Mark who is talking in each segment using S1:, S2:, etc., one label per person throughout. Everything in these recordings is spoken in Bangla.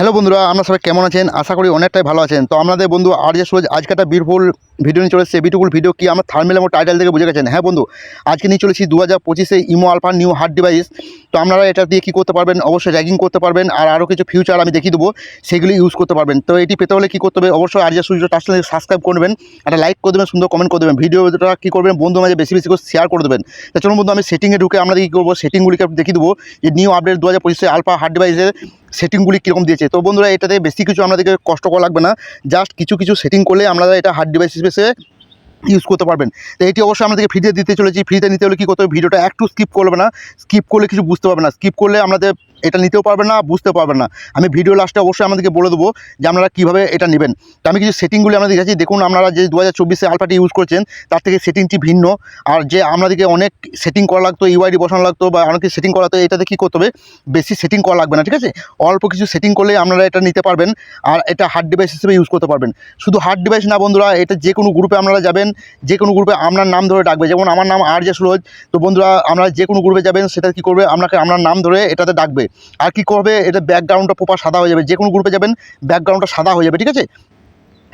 S1: হ্যালো বন্ধুরা আমরা সবাই কেমন আছেন? আশা করি অনেকটাই ভালো আছেন। তো আমাদের বন্ধু আর্য সুরজ, আজকে একটা বিউটিফুল ভিডিও নিয়ে চলেছে বিউটিফুল ভিডিও কি? আমার থার্মেল এবং টাইটেল থেকে বুঝে গেছেন। হ্যাঁ বন্ধু, আজকে নিয়ে চলেছি দু হাজার পঁচিশে ইমো আলফা নিউ হার্ড ডিভাইস তো আপনারা এটা দিয়ে কী করতে পারবেন? অবশ্যই র্যাগিং করতে পারবেন। আর আরও কিছু ফিউচার আমি দেখিয়ে দেবো, সেগুলি ইউজ করতে পারবেন। তো এটি পেতে হলে কী করতে হবে? অবশ্যই আর্য সূর্য টাচ সাবস্ক্রাইব করবেন একটা লাইক করে দেবেন, সুন্দর কমেন্ট করে দেবেন। ভিডিওটা কী করবেন? বন্ধু মাঝে বেশি বেশি করে শেয়ার করে দেবেন। তো চলুন বন্ধু, আমি সেটিংয়ে ঢুকে আমরা কী করব? সেটিংগুলিকে দেখিয়ে দেবো। যে নিউ আপডেট দু হাজার পঁচিশে আলফা হার্ড ডিভাইসের সেটিংগুলি কীরকম দিয়েছে। তো বন্ধুরা, এটাতে বেশি কিছু আমাদেরকে কষ্ট করা লাগবে না। জাস্ট কিছু কিছু সেটিং করলে আমরা এটা হার্ড ডিভাইস হিসেবে ইউজ করতে পারবেন। তো এটি অবশ্যই আমাদেরকে ফ্রিতে দিতে চলেছি। ফ্রিতে নিতে হলে কী করতে হবে? ভিডিওটা একটু স্কিপ করবে না। স্কিপ করলে কিছু বুঝতে পারবে না। স্কিপ করলে আমাদের এটা নিতেও পারবেন না বুঝতে পারবেন না। আমি ভিডিও লাস্টে অবশ্যই আমাদেরকে বলে দেবো যে আপনারা কীভাবে এটা নেবেন। তো আমি কিছু সেটিংগুলি আপনাদের দেখাচ্ছি। দেখুন, আপনারা যে দু হাজার চব্বিশে আলফাটি ইউজ করছেন, তার থেকে সেটিংটি ভিন্ন। আর যে আপনাদেরকে অনেক সেটিং করা লাগতো ইউআইডি বসানো লাগতো বা অনেক কিছু সেটিং করা লাগতো, এটাতে কী করতে হবে? বেশি সেটিং করা লাগবে না, ঠিক আছে? অল্প কিছু সেটিং করলে আপনারা এটা নিতে পারবেন আর এটা হার্ড ডিভাইস হিসেবে ইউজ করতে পারবেন। শুধু হার্ড ডিভাইস না বন্ধুরা, এটা যে কোনো গ্রুপে আপনারা যাবেন, যে কোনো গ্রুপে আপনার নাম ধরে ডাকবে। যেমন আমার নাম আর যে সুরজ, তো বন্ধুরা, আপনারা যে কোনো গ্রুপে যাবেন, সেটা কী করবে? আপনাকে আপনার নাম ধরে এটাতে ডাকবে। আর কী করবে? এটা ব্যাকগ্রাউন্ডটা প্রপার সাদা হয়ে যাবে। যে কোনো গ্রুপে যাবেন ব্যাকগ্রাউন্ডটা সাদা হয়ে যাবে, ঠিক আছে?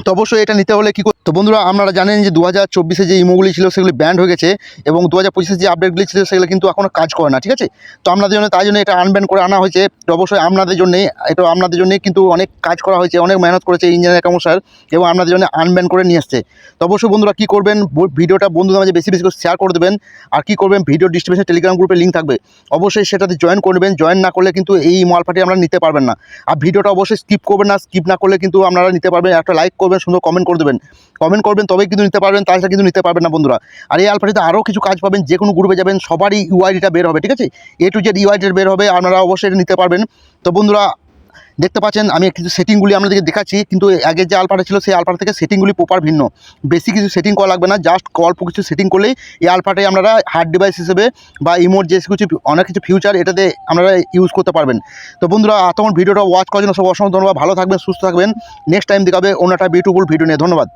S1: তো অবশ্যই এটা নিতে হলে কী তো বন্ধুরা, আপনারা জানেন যে দু হাজার চব্বিশে যে ইমোগুলি ছিল সেগুলি ব্যান্ড হয়ে গেছে এবং দু হাজার পঁচিশে যে আপডেটগুলি ছিল সেগুলো কিন্তু এখনও কাজ করে না, ঠিক আছে? তো আপনাদের জন্য, তাই জন্য এটা আনব্যান্ড করে আনা হয়েছে। তো অবশ্যই আপনাদের জন্যই এটা আপনাদের জন্যই কিন্তু অনেক কাজ করা হয়েছে, অনেক মেহনত করেছে ইঞ্জিনিয়ার কামু স্যার এবং আপনাদের জন্য আনব্যান্ড করে নিয়ে আসছে তো অবশ্যই বন্ধুরা, কী করবেন ভিডিওটা বন্ধুদের মাঝে বেশি বেশি করে শেয়ার করে দেবেন। আর কী করবেন, ভিডিও ডিস্ট্রিবিউশন টেলিগ্রাম গ্রুপে লিঙ্ক থাকবে। অবশ্যই সেটাতে জয়েন করবেন জয়েন না করলে কিন্তু এই মালপাটি আমরা নিতে পারবেন না। আর ভিডিওটা অবশ্যই স্কিপ করবেন না স্কিপ না করলে কিন্তু আপনারা নিতে পারবেন। একটা লাইক করবেন, সুন্দর কমেন্ট করে দেবেন। কমেন্ট করবেন তবে কিন্তু নিতে পারবেন তাছাড়া কিন্তু নিতে পারবেন না বন্ধুরা। আর এই আলফাটিতে আরও কিছু কাজ পাবেন, যে কোনো গ্রুপে যাবেন, সবারই ইউআইডিটা বের হবে, ঠিক আছে? এ টু জেড ইউআইডিটা বের হবে, আপনারা অবশ্যই নিতে পারবেন। তো বন্ধুরা দেখতে পাচ্ছেন, আমি কিছু সেটিংগুলি আপনাদেরকে দেখাচ্ছি, কিন্তু আগের যে আলফাটা ছিল, সেই আলফাটা থেকে সেটিংগুলি প্রপার ভিন্ন। বেশি কিছু সেটিং করা লাগবে না জাস্ট অল্প কিছু সেটিং করলেই এই আলফাটাই আপনারা হার্ড ডিভাইস হিসেবে বা ইমোর যে কিছু, অনেক কিছু ফিউচার এটাতে আপনারা ইউজ করতে পারবেন। তো বন্ধুরা তখন ভিডিওটা ওয়াচ করার জন্য সব অসংখ্য ধন্যবাদ। ভালো থাকবেন, সুস্থ থাকবেন। নেক্সট টাইম দেখাবে অন্য একটা বিউটিফুল ভিডিও নিয়ে। ধন্যবাদ।